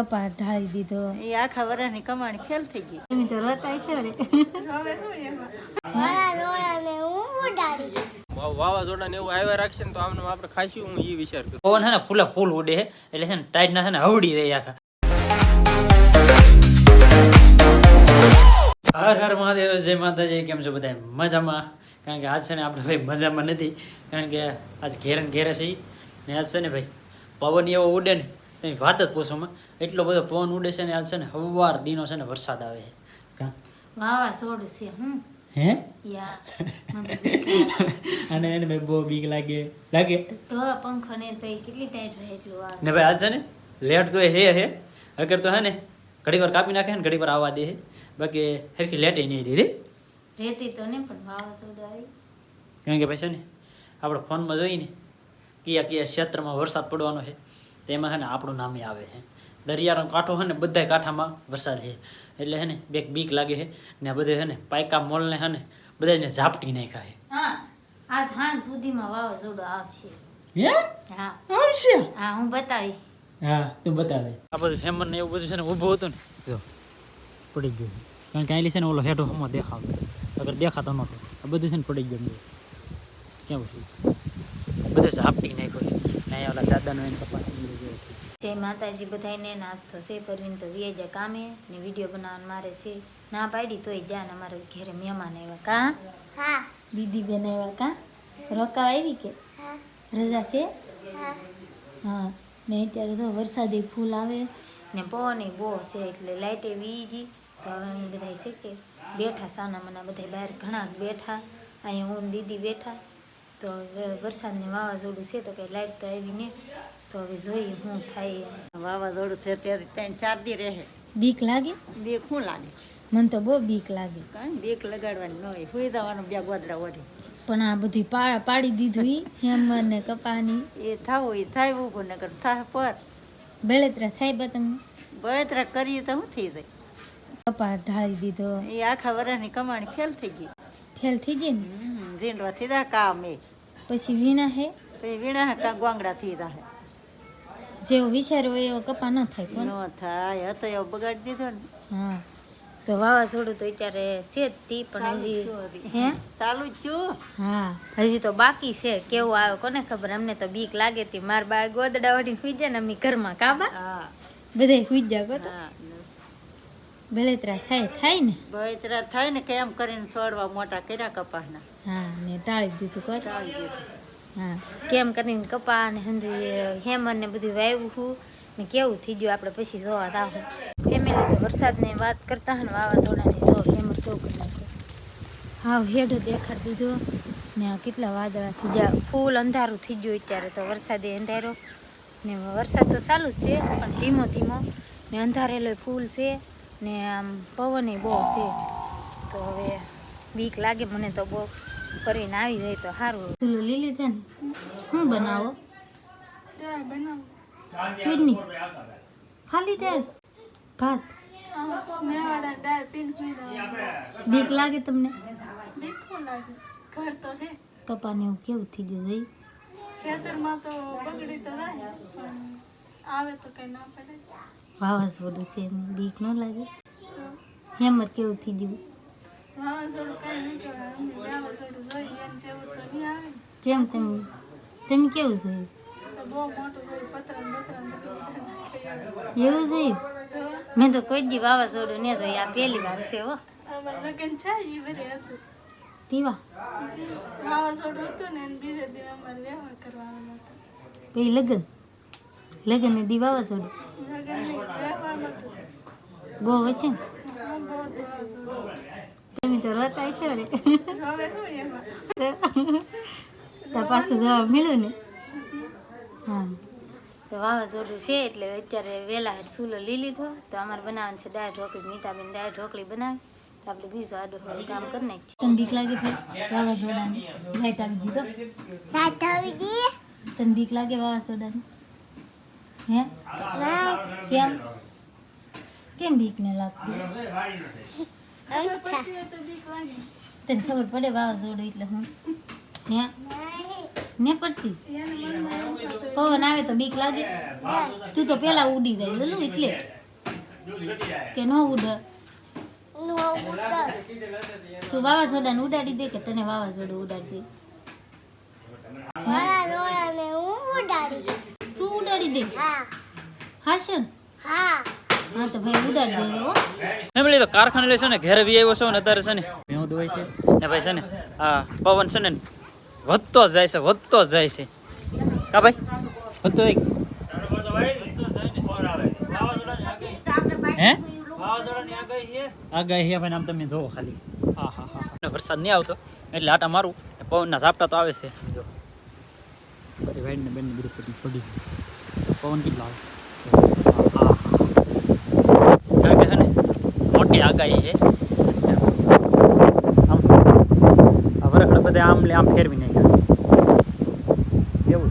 કપા ઢાળી દીધો. એ આખા વર્ષની કમાણી ફેલ થઈ ગઈ. એમ તો રોતાય છે રે વાવાઝોડા ને એવું આવ્યા રાખશે ને તો આમને આપણે ખાઈશું હું એ વિચાર કરું પવન છે ને ફૂલે ફૂલ ઉડે એટલે છે ને ટાઈટ ના છે ને હવડી રહી આખા. હર હર મહાદેવ જય માતાજી કેમ છો બધા મજામાં? કારણ કે આજ છે ને આપણે ભાઈ મજામાં નથી. કારણ કે આજ ઘેર ને ઘેરે છે. ને આજ છે ને ભાઈ પવન એવો ઉડે ને એની વાત જ પૂછોમાં. એટલો બધો પવન ઉડે છે ને આજ છે ને હવાર દિનો છે ને વરસાદ આવે છે. કાં? વાવા સોડું છે હું? અને એને ભાઈ બહુ બીક લાગે. લાગે? તો પંખો ને તો કેટલી ટાઈટ હોય એટલું વાવ. ને ભાઈ આજ છે ને લેટ તો એ હે હે. અગર તો હે ને ઘડીક વાર કાપી નાખે ને ઘડીક વાર આવવા દે હે. બાકી હરખી એ નહીં રે. રેતી તો નહીં પણ વાવા આવી. કારણ કે ભાઈ છે ને આપણે ફોનમાં જોઈને કયા કયા ક્ષેત્રમાં વરસાદ પડવાનો છે. તેમાં છે ને આપણું નામે આવે છે. દરિયાનો કાંઠો છે ને બધા કાંઠામાં વરસાદ છે. એટલે હે ને બે બીક લાગે છે ને બધે છે ને પાયકા મોલને હે ને બધાને ઝાપટી નાખ્યા છે. હા આજ સુધીમાં વાવાઝોડું આવશે. હે? હા. આવશે? હા હું બતાવી હા તું બતા દે આ બધું હેમર ને એવું બધું છે ને ઊભું હતું ને જો પડી ગયું. કારણ કે અહીં છે ને ઓલો હેઠો હમો અગર દેખાતો નહોતો. આ બધું છે ને પડી ગયું. કેવું છે? બધું ઝાપટી નાખ્યું ને અહીંયા ઓલા દાદાનો એને કપાસ જય માતાજી બધાને નાસ્તો છે પરવીન તો વીએ જાય કામે ને વીડિયો બનાવવાનું મારે છે. ના પાડી તોય ધ્યાન અમારે ઘરે મહેમાન આવ્યા. કા? હા. દીદી બેન આવ્યા કા? રોકા આવી કે? રજા છે? હા. ને અત્યારે તો વરસાદી ફૂલ આવે ને પવન બહુ છે એટલે લાઇટે વી ગઈ તો હવે અમે બધા છે કે બેઠા સાના મના બધા બહાર ઘણા બેઠા. અહીંયા હું ને દીદી બેઠા. તો હવે વરસાદને વાવાઝોડું છે તો કંઈ લાઇટ તો આવી નહીં. તો હવે જોઈએ શું થાય. વાવાઝોડું છે ત્યારે ત્રણ ચાર દી રહે. બીક લાગે? બીક શું લાગે? મને તો બહુ બીક લાગે. કાંઈ બીક લગાડવાની ન હોય. સુઈ જવાનું બે ગોદડા ઓઢી. પણ આ બધી પાડી દીધું હેમર ને કપાની. એ થાવું એ થાય ઊભું નગર થાય પર. બળતરા થાય બા તમે બળતરા કરીએ તો શું થઈ જાય? કપા ઢાળી દીધો. એ આખા વરસની કમાણી ફેલ થઈ ગઈ. ફેલ થઈ ગઈ ને? જીંડવાથી દા કામ એ. પછી વીણા હે? પછી વીણા કા ગોંગડા થઈ રહે જેવો વિચાર્યો હોય એવો કપા ન થાય પણ. ન થાય હતો એવો બગાડી દીધો ને. હા તો વાવાઝોડું તો અત્યારે છે જ તી પણ હજી હે? ચાલુ જ છું હા હજી તો બાકી છે કેવું આવે કોને ખબર? અમને તો બીક લાગે તી. માર બા ગોદડા વળીને સુઈ જાય ને અમે ઘરમાં કાબા હા. બધા સુઈ જાય ગો તો. હા થાય થાય ને? બળતરા થાય ને કેમ કરીને છોડવા મોટા કર્યા કપાસના હા ને ટાળી દીધું કર. હા કેમ કરીને કપા ને હંધી હેમર ને બધું વાવ્યું હું ને કેવું થઈ ગયું આપણે પછી જોવા તાવ ફેમિલી તો વરસાદની વાત કરતા ને વાવાઝોડાની જો હેમર તો કરી નાખ્યો હાવ હેડો દેખાડી દીધો. ને કેટલા વાદળા થઈ ગયા. ફૂલ અંધારું થઈ ગયું અત્યારે તો વરસાદે અંધારો. ને વરસાદ તો ચાલુ છે પણ ધીમો ધીમો. ને અંધારેલો ફૂલ છે ને આમ પવને બહુ છે. તો હવે બીક લાગે મને તો બહુ. કરીને આવી જાય તો સારું. પેલું લીલી છે ને. શું બનાવો? દૂધની ખાલી દાળ ભાત બીક લાગે તમને? કપાને એવું કેવું થઈ ગયું ભાઈ ખેતરમાં તો બગડી તો રહે આવે તો કઈ ના પડે. વાવાઝોડું છે એમ બીક ન લાગે? હેમર કેવું થઈ ગયું? કેમ તમે તમે કેવું ને ને બધું એવું જોયું મેં તો કોઈ દી વાવાઝોડું નહીં તો આ પહેલી વાર છે હો. લગ્ન છે એ બધે હતું. દીવા વાવાઝોડું હતું ને બીજે દિવસે અમારે વ્યવહાર કરવાનો હતો. પછી લગ્ન? લગ્ન ને દી વાવાઝોડું? લગ્ન બહુ વચ્ચે ને? હું બહુ તો રોતા છે રે. હવે તો પાછું જવાબ મળ્યું ને? હા. તો વાવાઝોડું છે એટલે અત્યારે વહેલા સૂલો લઈ લીધો. તો અમારે બનાવવાનું છે ડાય ઢોકળી નીતાબેન ડાય ઢોકળી બનાવી. તો આપણે બીજું આડું થોડું કામ કરી નાખીએ. તને બીક લાગે ભાઈ વાવાઝોડાની? લાઈટ આવી ગઈ તો? લાઈટ આવી ગઈ. તને બીક લાગે વાવાઝોડાની? હે? કેમ? કેમ બીક ને લાગતી? તને ખબર પડે વાવાઝોડું એટલે હું? ને પડતી? પવન આવે તો બીક લાગે? તું તો પેલા ઉડી જાય બોલું એટલે. કે ન ઉડ. તું વાવાઝોડાને ઉડાડી દે કે તને વાવાઝોડું ઉડાડી દે? તું ઉડાડી દે? હા. છે ને? હા, તો ભાઈ હો. કારખાને છે ને, ઘેર વી આવ્યો છો ને અત્યારે છે ને ભેહું દોવાય છે. ને ભાઈ છે ને, આ પવન છે ને, વધતો જાય છે, વધતો જાય છે. કા ભાઈ? વધતો એક હે? આમ તમે જોવો ખાલી. હા હા હા. વરસાદ નહીં આવતો, એટલે આટા મારું પવનના ઝાપટા તો આવે છે. જો. બધી વાઈડ ને બેન પડી પડી પવન કેટલો આવે હા હા કારણ કે છે ને મોટી આગાહી છે આમ વરખડા બધા આમ લે, આમ ફેરવી નાખ્યા. એવું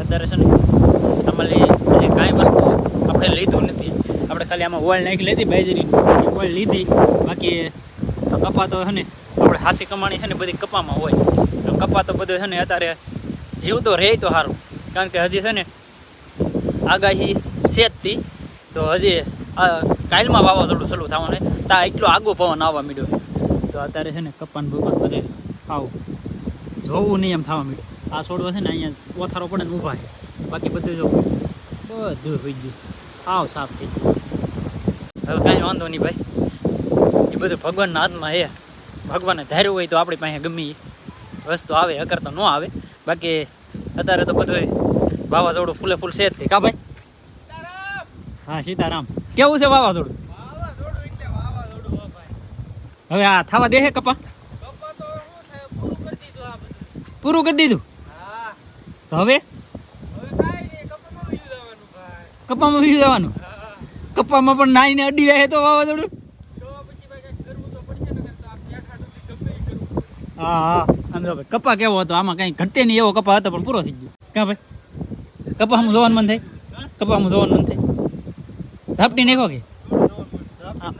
અત્યારે છે ને, આમાં હજી કાંઈ વસ્તુ આપણે લીધું નથી. આપણે ખાલી આમાં ઓઇલ નાખી લીધી બાજરી ઓઇલ લીધી. બાકી તો કપા તો છે ને, આપણે હાસી કમાણી છે ને, બધી કપામાં હોય. તો કપા તો બધું છે ને, અત્યારે જીવતો રહે તો સારું. કારણ કે હજી છે ને, આગાહી છે તો હજી આ કાલમાં વાવાઝોડું ચાલુ થવાનું છે. તા એટલો આગો પવન આવવા માંડ્યો તો અત્યારે છે ને કપ્પાન બપાન બધે આવું. જોવું નહીં એમ થવા માંડ્યું. આ છોડવો છે ને અહીંયા ઓથારો પડે ને ઊભા છે. બાકી બધું જો બધું હોઈ ગયું. આવ સાફ થઈ ગયું. હવે કાંઈ વાંધો નહીં ભાઈ. એ બધું ભગવાનના હાથમાં એ ભગવાને ધાર્યું હોય તો આપણી પાસે ગમે વસ્તુ આવે અગર તો ન આવે. બાકી અત્યારે તો બધું વાવાઝોડું ફૂલે ફૂલ છે જ કા ભાઈ? હા સીતારામ. કેવું છે વાવાઝોડું? હવે આ થવા દે છે કપા? પૂરું કરી દીધું? તો હવે? કપામાં બીજું જવાનું. કપામાં પણ નાઈને અડી રહે તો વાવાઝોડું? હા હા. ભાઈ, કપા કેવો હતો? આમાં કઈ ઘટે નહીં એવો કપા હતો, પણ પૂરો થઈ ગયો. ક્યાં ભાઈ? કપામાં જોવાનું મન થાય? કપામાં જોવાનું મન થાય? ઝાપટી નાખો કે?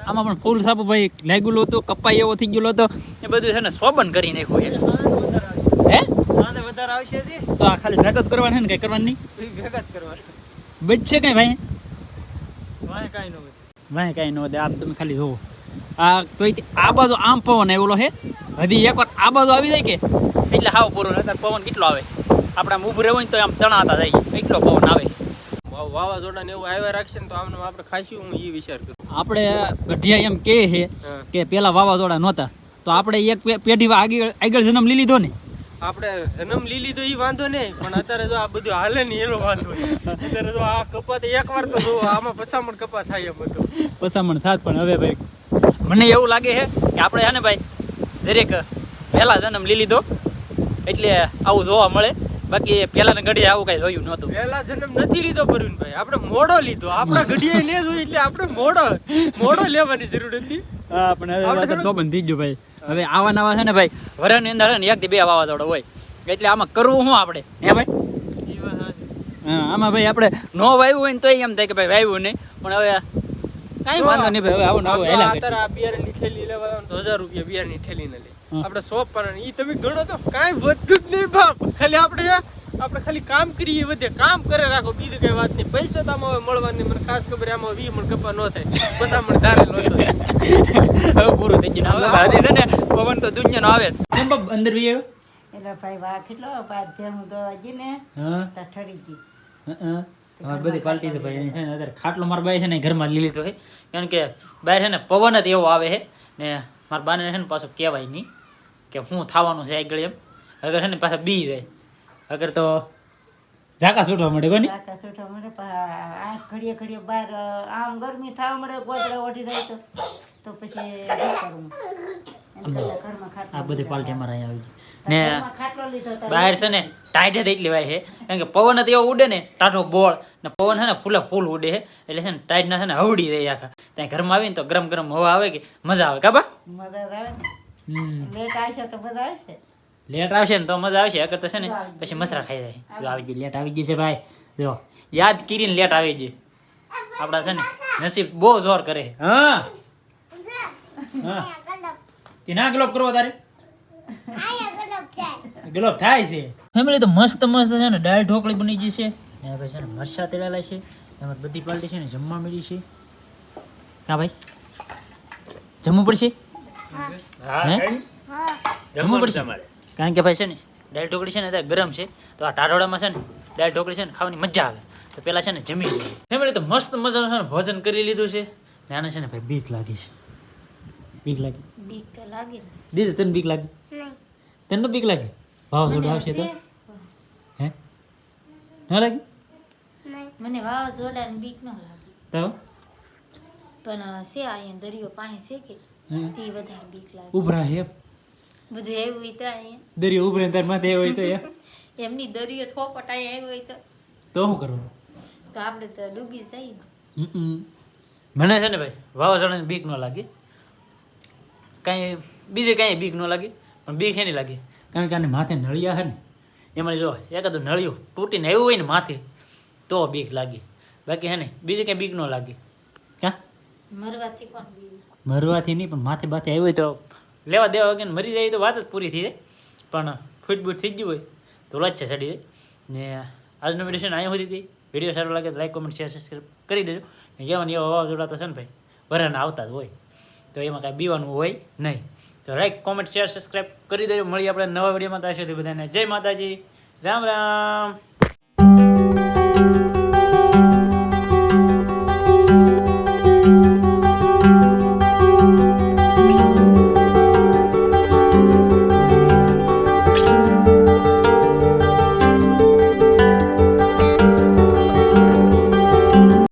આમાં પણ ફૂલ સાપુ ભાઈ લાગેલું હતું કપાઈ એવો થઈ ગયેલો હતો એ બધું છે ને સોબન કરી નાખ્યું હે? વધારે આવશે તો આ ખાલી ભેગત કરવાની ને, કઈ કરવાની ભેગત કરવાની છે કઈ ભાઈ? ભાઈ કાંઈ ન ભાઈ ન દે આમ તમે ખાલી જોવો. આ તો આ બાજુ આમ પવન આવેલો છે હજી એકવાર આ બાજુ આવી જાય કે? એટલે હાવ પૂરો. પવન કેટલો આવે? આપણે આમ ઊભું રહેવું ને તો આમ તણાતા જાય. એટલો પવન આવે. વાવાઝોડા ને એવું આવ્યા રાખશે ને તો આમને આપણે ખાશું હું એ વિચાર કરું. આપણે ગઢિયા એમ કહે છે કે પેલા વાવાઝોડા નહોતા. તો આપણે એક પેઢી આગળ આગળ જન્મ લઈ લીધો ને. આપણે જન્મ લઈ લીધો એ વાંધો નહીં પણ અત્યારે જો આ બધું હાલે ને એનો વાંધો અત્યારે જો આ કપા તો એક વાર તો જો આમાં પછામણ કપા થાય બધું. પછામણ થાત પણ હવે ભાઈ મને એવું લાગે છે કે આપણે છે ને ભાઈ દરેક પહેલા જન્મ લઈ લીધો એટલે આવું જોવા મળે. બાકી પહેલાના ઘડીએ આવું કઈ જોયું નહોતું. પેલા જન્મ નથી લીધો ભાઈ. આપણે મોડો લીધો. આપણા ઘડીએ ને જોયું એટલે આપણે મોડો મોડો લેવાની જરૂર હતી. હા પણ હવે તો બંધી શોભન ભાઈ. હવે આવા નવા છે ને ભાઈ વરની અંદર ને એક થી બે વાવાઝોડો હોય. એટલે આમાં કરવું શું આપણે? હે ભાઈ? આમાં ભાઈ આપણે નો વાવ્યું હોય ને તો એમ થાય કે ભાઈ વાવ્યું નહીં. પણ હવે કઈ વાંધો નહીં ભાઈ હવે આવું નવું હેલા અત્યારે આ બિયારણની થેલી લેવા હજાર રૂપિયા બિયારણની થેલી ને લે. આપણે સોપ પર ઈ તમે ગણો તો કાંઈ વધતું જ નહીં બાપ. ખાલી આપણે આપણે ખાલી કામ કરીએ વધે કામ કરે રાખો બીજું કઈ વાત નહીં. પૈસા તો આમાં મળવાની મને ખાસ ખબર આમાં વી મણ કપા ન થાય. પસા મણ ધારે લો હવે પૂરું થઈ ગયું. હવે ભાજી છે ને પવન તો દુનિયાનો આવે. કેમ બાપ અંદર વી એટલે ભાઈ વા કેટલો? પાર ભેહું તો હજી ને હા? ઠરી ગઈ. હં, અમારે બધી પાલટી છે ભાઈ. છે ને અત્યારે ખાટલો મારા બાઈ છે ને ઘરમાં લઈ લીધો છે. કારણ કે બહાર છે ને પવન જ એવો આવે છે ને મારા બાને છે ને પાછું કહેવાય નહીં. કે શું થવાનું છે આગળ એમ? અગર છે ને પાછા બી જાય. અગર તો ઝાકા છૂટવા મળે કોની ઝાકા છૂટવા મળે આ ઘડીએ ઘડીએ બહાર આમ ગરમી થવા મળે ગોદડા ઓઢી જાય તો. તો પછી આ બધી પાલટી અમારે અહીંયા આવી ને બહાર છે ને ટાઈટ એટલી વાય છે. કારણ કે પવન તો એવો ઉડે ને ટાઢો બોળ. ને પવન છે ને ફૂલે ફૂલ ઉડે છે. એટલે છે ને ટાઈટ ના છે ને હવડી જાય આખા. ત્યાં ઘરમાં આવીને તો ગરમ ગરમ હવા આવે કે મજા આવે. કાબા મજા આવે ને. લેટ આવશે તો બધા આવશે. લેટ આવશે ને તો મજા આવશે. અગર તો છે ને પછી મસરા ખાઈ જાય. જો આવી ગઈ. લેટ આવી ગઈ છે ભાઈ. જો યાદ કરીને લેટ આવી ગઈ. આપડા છે ને નસીબ બહુ જોર કરે. હા. તે ના ગ્લોબ કરવો તારે? પેલો થાય છે. ફેમિલી તો મસ્ત મસ્ત છે ને. દાળ ઢોકળી બની ગઈ છે. ને હવે છે ને મરસા તેડેલા છે. એમાં બધી પાલટી છે ને જમવા મળી છે. કા ભાઈ. જમવું પડશે? હે? જમવું પડશે? કારણ કે ભાઈ છે ને દાળ ઢોકળી છે ને અત્યારે ગરમ છે. તો આ ટાઢોળામાં છે ને દાળ ઢોકળી છે ને ખાવાની મજા આવે. તો પેલા છે ને જમી લઈએ. ફેમિલી તો મસ્ત મજાનું છે ને ભોજન કરી લીધું છે. ને આને છે ને ભાઈ બીક લાગી છે. બીક લાગી? બીક તો લાગે દીદી તને બીક લાગી? તને તો બીક લાગે? ભાવ થોડું આવશે તો? હે? ન લાગી? મને વાવાઝોડાની બીક ન લાગી. તો? પણ છે અહીંયા દરિયો પાસે છે કે? તે વધારે બીક લાગે. ઉભરા હે બધું એવું તો અહીંયા. દરિયો ઉભરે તાર માથે હોય તો એમની દરિયો થોપટ અહીંયા હોય તો. તો શું કરવાનું? તો આપણે તો ડૂબી જઈએ. મને છે ને ભાઈ વાવાઝોડાની બીક ન લાગે. કાંઈ બીજે કાંઈ બીક ન લાગે પણ બીક એની લાગે. કારણ કે આને માથે નળિયા હે ને. એમાં જો એકાદ નળિયું તૂટીને આવ્યું હોય ને માથે તો બીક લાગે. બાકી હે ને બીજે ક્યાંય બીક ન લાગે. ક્યાં? મરવાથી નહીં, પણ માથે બાથે આવ્યો હોય તો લેવા દેવા વગર મરી જાય તો વાત જ પૂરી થઈ જાય. પણ ફૂટ બૂટ થઈ ગયું હોય તો લોચ છે ચડી જાય. ને આજનો વીડિયો છે ને અહીંયા હતી. વીડિયો સારો લાગે તો લાઈક કોમેન્ટ શેર સબસ્ક્રાઈબ કરી દેજો. ને એવા ને એવા વાવાઝોડા તો છે ને ભાઈ ભરાને આવતા જ હોય. તો એમાં કાંઈ બીવાનું હોય નહીં. તો લાઈક કોમેન્ટ શેર સબસ્ક્રાઈબ કરી દેજો. મળીએ આપણે નવા વિડીયોમાં ત્યાં સુધી બધાને જય માતાજી. રામ રામ.